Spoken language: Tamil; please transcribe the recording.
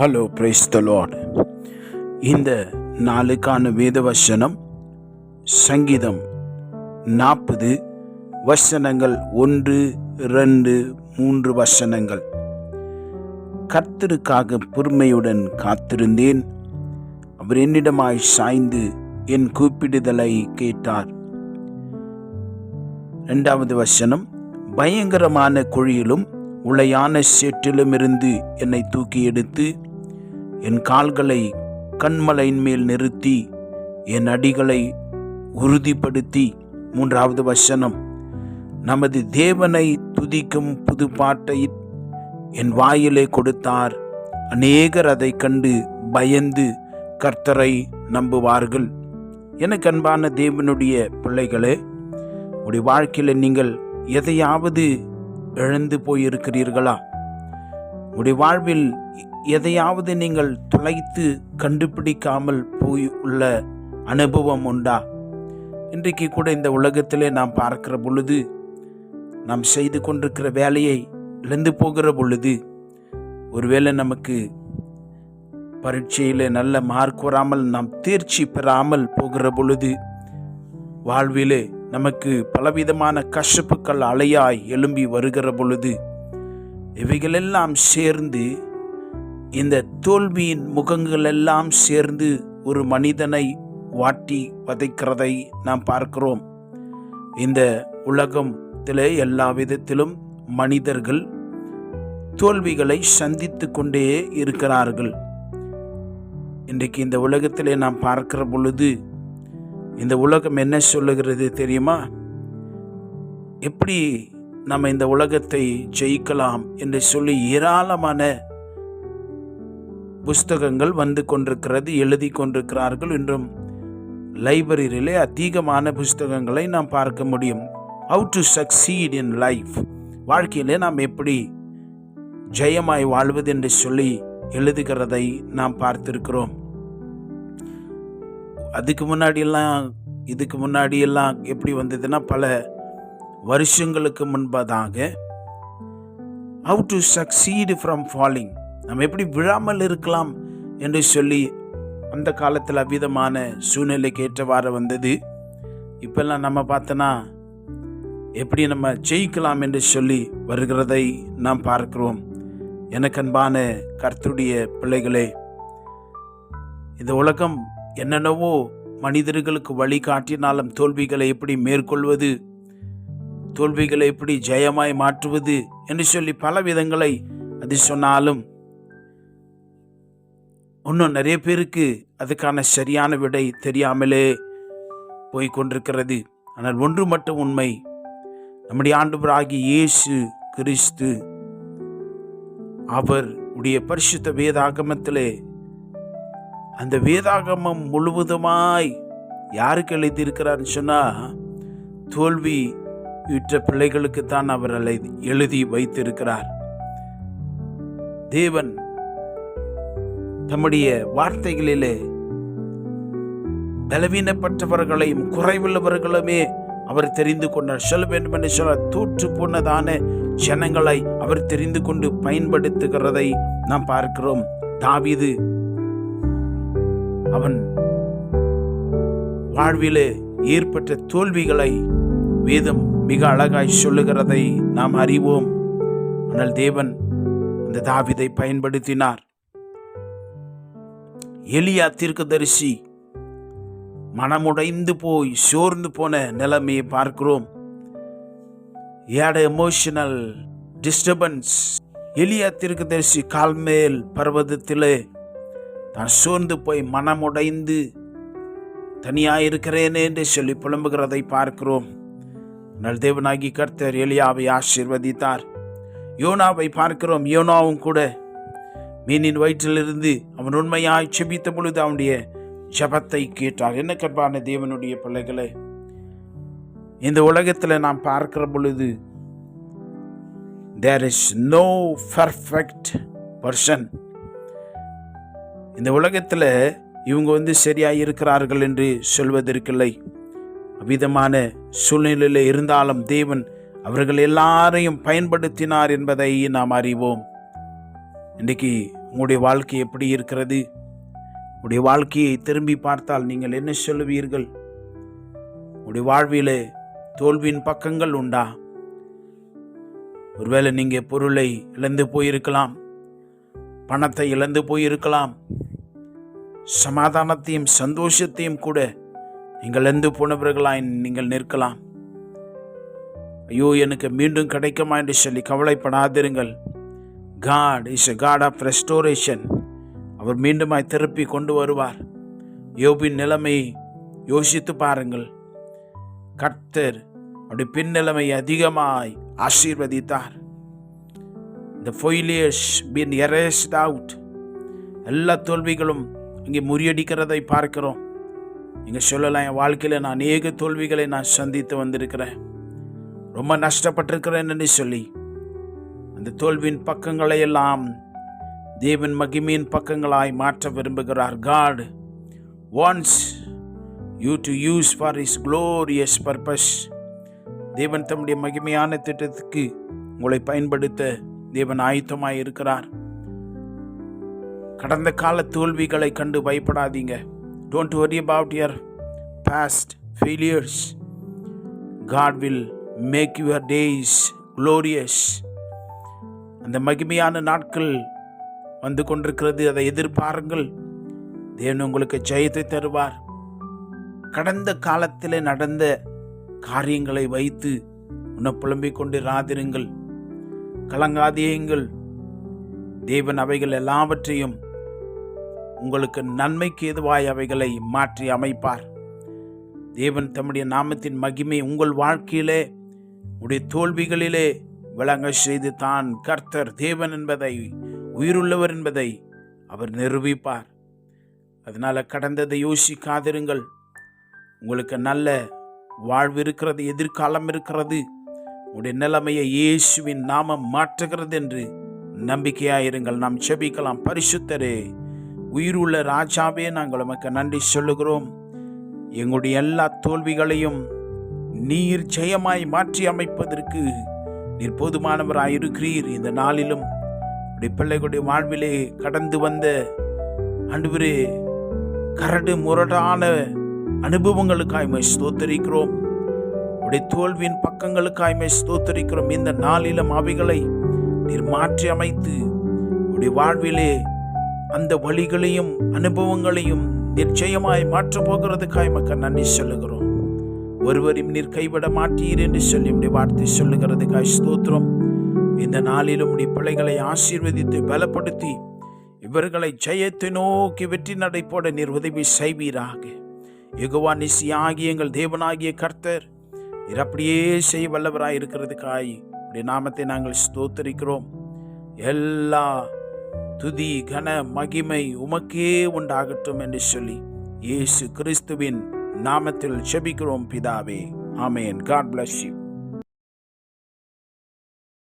ஹலோ பிரைஸ் த லார்ட் இந்த நாளுக்கான வேத வசனம் சங்கீதம் நாற்பது வசனங்கள் ஒன்று ரெண்டு மூன்று வசனங்கள். கர்த்தருக்காக பொறுமையுடன் காத்திருந்தேன். அவர் என்னிடமாய் சாய்ந்து என் கூப்பிடுதலை கேட்டார். இரண்டாவது வசனம் பயங்கரமான குழியிலும் உளையான சேற்றிலும் இருந்து என்னை தூக்கி எடுத்து என் கால்களை கண்மலையின் மேல் நிறுத்தி என் அடிகளை உறுதிப்படுத்தி. மூன்றாவது வசனம் நமது தேவனை துதிக்கும் புது பாட்டை என் வாயிலே கொடுத்தார். அநேகர் அதை கண்டு பயந்து கர்த்தரை நம்புவார்கள். எனக்கு அன்பான தேவனுடைய பிள்ளைகளே உடைய வாழ்க்கையில் நீங்கள் எதையாவது இழந்து போயிருக்கிறீர்களா? உடைய வாழ்வில் எதையாவது நீங்கள் தொலைத்து கண்டுபிடிக்காமல் போய் உள்ள அனுபவம் உண்டா? இன்றைக்கு கூட இந்த உலகத்திலே நாம் பார்க்கிற பொழுது நாம் செய்து கொண்டிருக்கிற வேலையை இழந்து போகிற பொழுது ஒருவேளை நமக்கு பரீட்சையில் நல்ல மார்க் வராமல் நாம் தேர்ச்சி பெறாமல் போகிற பொழுது வாழ்விலே நமக்கு பலவிதமான கஷ்டப்புக்கள் அலையாய் எழும்பி வருகிற பொழுது இவைகளெல்லாம் சேர்ந்து இந்த தோல்வியின் முகங்கள் எல்லாம் சேர்ந்து ஒரு மனிதனை வாட்டி வதைக்கிறதை நாம் பார்க்கிறோம். இந்த உலகத்திலே எல்லா விதத்திலும் மனிதர்கள் தோல்விகளை சந்தித்து கொண்டே இருக்கிறார்கள். இன்றைக்கு இந்த உலகத்திலே நாம் பார்க்கிற பொழுது இந்த உலகம் என்ன சொல்லுகிறது தெரியுமா? எப்படி நம்ம இந்த உலகத்தை ஜெயிக்கலாம் என்று சொல்லி ஏராளமான புஸ்தகங்கள் வந்து கொண்டிருக்கிறது எழுதி கொண்டிருக்கிறார்கள் என்றும் லைப்ரரியிலே அதிகமான புஸ்தகங்களை நாம் பார்க்க முடியும். How to succeed in life வாழ்க்கையிலே நாம் எப்படி ஜெயமாய் வாழ்வது என்று சொல்லி எழுதுகிறதை நாம் பார்த்திருக்கிறோம். அதுக்கு முன்னாடியெல்லாம் இதுக்கு முன்னாடியெல்லாம் எப்படி வந்ததுன்னா பல வருஷங்களுக்கு முன்பதாக how to succeed from falling நம்ம எப்படி விழாமல் இருக்கலாம் என்று சொல்லி அந்த காலத்தில் அவ்விதமான சூழ்நிலைக்கு ஏற்றவாறு வந்தது. இப்பெல்லாம் நம்ம பார்த்தோன்னா எப்படி நம்ம ஜெயிக்கலாம் என்று சொல்லி வருகிறதை நாம் பார்க்கிறோம். எனக்கு அன்பான பிள்ளைகளே இந்த உலகம் என்னென்னவோ மனிதர்களுக்கு வழிகாட்டினாலும் தோல்விகளை எப்படி மேற்கொள்வது தோல்விகளை எப்படி ஜெயமாய் மாற்றுவது என்று சொல்லி பல விதங்களை அது சொன்னாலும் இன்னும் நிறைய பேருக்கு அதுக்கான சரியான விடை தெரியாமலே போய்கொண்டிருக்கிறது ஆனால் ஒன்று மட்டும் உண்மை. நம்முடைய ஆண்டுபராகி இயேசு கிறிஸ்து அவர் உடைய பரிசுத்த வேதாகமத்திலே அந்த வேதாகமம் முழுவதுமாய் யாருக்கு எழுதியிருக்கிறார்னு சொன்னால் தோல்வி விற்ற பிள்ளைகளுக்கு தான் அவர் எழுதி வைத்திருக்கிறார். தேவன் தம்முடைய வார்த்தைகளிலே பலவீனப்பட்டவர்களையும் குறைவுள்ளவர்களுமே அவர் தெரிந்து கொண்டார் சொல்ல வேண்டும் என்று சொல்ல தூற்று போனதான ஜனங்களை அவர் தெரிந்து கொண்டு பயன்படுத்துகிறதை நாம் பார்க்கிறோம். தாவிது அவன் வாழ்விலே ஏற்பட்ட தோல்விகளை வேதம் மிக அழகாய் சொல்லுகிறதை நாம் அறிவோம். ஆனால் தேவன் அந்த தாவிதை பயன்படுத்தினார். எலியா தீர்க்கதரிசி. மனமுடைந்து போய் சோர்ந்து போன நிலைமையை பார்க்கிறோம். ஏட எமோஷனல் டிஸ்டர்பன்ஸ் எலியா தீர்க்கதரிசி கால்மேல் பர்வதத்திலே தான் சோர்ந்து போய் மனமுடைந்து தனியாக இருக்கிறேனே என்று சொல்லி புலம்புகிறதை பார்க்கிறோம். ஆனால் தேவனாகி கர்த்தர் எலியாவை ஆசீர்வதித்தார். யோனாவை பார்க்கிறோம். யோனாவும் கூட மீனின் வயிற்றிலிருந்து அவன் உண்மையாய் செபித்த பொழுது அவனுடைய ஜபத்தை கேட்டார். என்ன கற்பான தேவனுடைய பிள்ளைகளை இந்த உலகத்தில் நாம் பார்க்கிற பொழுது there is no perfect person இந்த உலகத்தில் இவங்க வந்து சரியாக இருக்கிறார்கள் என்று சொல்வதற்கில்லை. அவ்விதமான சூழ்நிலையில் இருந்தாலும் தேவன் அவர்கள் எல்லாரையும் பயன்படுத்தினார் என்பதை நாம் அறிவோம். இன்றைக்கு உங்களுடைய வாழ்க்கை எப்படி இருக்கிறது? உங்களுடைய வாழ்க்கையை திரும்பி பார்த்தால் நீங்கள் என்ன சொல்லுவீர்கள்? உங்களுடைய வாழ்விலே தோல்வியின் பக்கங்கள் உண்டா? ஒருவேளை நீங்கள் பொருளை இழந்து போயிருக்கலாம் பணத்தை இழந்து போயிருக்கலாம் சமாதானத்தையும் சந்தோஷத்தையும் கூட நீங்கள் இழந்து போனவர்களாய் நீங்கள் நிற்கலாம். ஐயோ எனக்கு மீண்டும் கிடைக்குமா என்று சொல்லி கவலைப்படாதிருங்கள். God is a God of restoration அவர் மீண்டுமாய் திருப்பி கொண்டு வருவார். யோபின் நிலைமை யோசித்து பாருங்கள். கர்த்தர் அப்படி பின் நிலைமை அதிகமாய் ஆசீர்வதித்தார். இந்த ஃபொயிலியர்ஸ் பின் எரேஸ்ட் அவுட். எல்லா தோல்விகளும் இங்கே முறியடிக்கிறதை பார்க்கிறோம். நீங்கள் சொல்லலாம் என் வாழ்க்கையில் நான் அநேக தோல்விகளை நான் சந்தித்து வந்திருக்கிறேன். ரொம்ப நஷ்டப்பட்டிருக்கிறேன் சொல்லி. அந்த தோல்வியின் பக்கங்களை எல்லாம் தேவன் மகிமையின் பக்கங்களாய் மாற்ற விரும்புகிறார். God wants you to use for his glorious purpose தேவன் தம்முடைய மகிமையான திட்டத்துக்கு உங்களை பயன்படுத்த தேவன் ஆயத்தமாய் இருக்கிறார். கடந்த கால தோல்விகளை கண்டு பயப்படாதீங்க. Don't worry about your past failures God will make your days glorious அந்த மகிமையான நாட்கள் வந்து கொண்டிருக்கிறது. அதை எதிர்பாருங்கள். தேவன் உங்களுக்கு ஜெயத்தை தருவார். கடந்த காலத்தில் நடந்த காரியங்களை வைத்து உன்னை புலம்பிக் கொண்டு ராதிருங்கள் கலங்காதியுங்கள் தேவன் அவைகள் எல்லாவற்றையும் உங்களுக்கு நன்மைக்கு எதுவாய் அவைகளை மாற்றி அமைப்பார். தேவன் தம்முடைய நாமத்தின் மகிமை உங்கள் வாழ்க்கையிலே உடைய தோல்விகளிலே விளங்க செய்து தான் கர்த்தர் தேவன் என்பதை உயிருள்ளவர் என்பதை அவர் நிரூபிப்பார். அதனால் கடந்ததை யோசிக்காதிருங்கள். உங்களுக்கு நல்ல வாழ்வு இருக்கிறது எதிர்காலம் இருக்கிறது. உடைய நிலைமையை இயேசுவின் நாமம் மாற்றுகிறது என்று நம்பிக்கையாயிருங்கள். நாம் செபிக்கலாம் பரிசுத்தரே உயிருள்ள ராஜாவே நாங்கள் உமக்கு நன்றி சொல்லுகிறோம். எங்களுடைய எல்லா தோல்விகளையும் நீர் ஜெயமாய் மாற்றி அமைப்பதற்கு நீர் போதுமானவராயிருக்கிறீர் இந்த நாளிலும் உடைய பிள்ளைகளுடைய வாழ்விலே கடந்து வந்த அன்றுவரே கரடு முரடான அனுபவங்களுக்காய்மை ஸ்தோத்தரிக்கிறோம். உடைய தோல்வியின் பக்கங்களுக்காய்மை ஸ்தோத்தரிக்கிறோம். இந்த நாளிலும் அவைகளை நீர் மாற்றி அமைத்து உடைய வாழ்விலே அந்த வழிகளையும் அனுபவங்களையும் நிச்சயமாய் மாற்றப் போகிறதுக்காய் மக்கள் நன்றி சொல்லுகிறோம். ஒருவரையும் நீர் கைவிட மாட்டீர் என்று சொல்லி உடைய வார்த்தை சொல்லுகிறதுக்காய் ஸ்தோத்திரம். இந்த நாளிலும் உடைய பிள்ளைகளை ஆசீர்வதித்து பலப்படுத்தி இவர்களை ஜெயத்தை நோக்கி வெற்றி நடைபோட நீர் உதவி செய்வீராக. யுகவா நிசி ஆகிய எங்கள் தேவனாகிய கர்த்தர் நீர் அப்படியே செய்ய வல்லவராய் இருக்கிறதுக்காய் உடைய நாமத்தை நாங்கள் ஸ்தோத்தரிக்கிறோம். எல்லா துதி கன மகிமை உமக்கே உண்டாகட்டும் என்று சொல்லி இயேசு கிறிஸ்துவின் நாமத்தில் செபிக்கிறோம் பிதாவே. ஆமேன். God bless you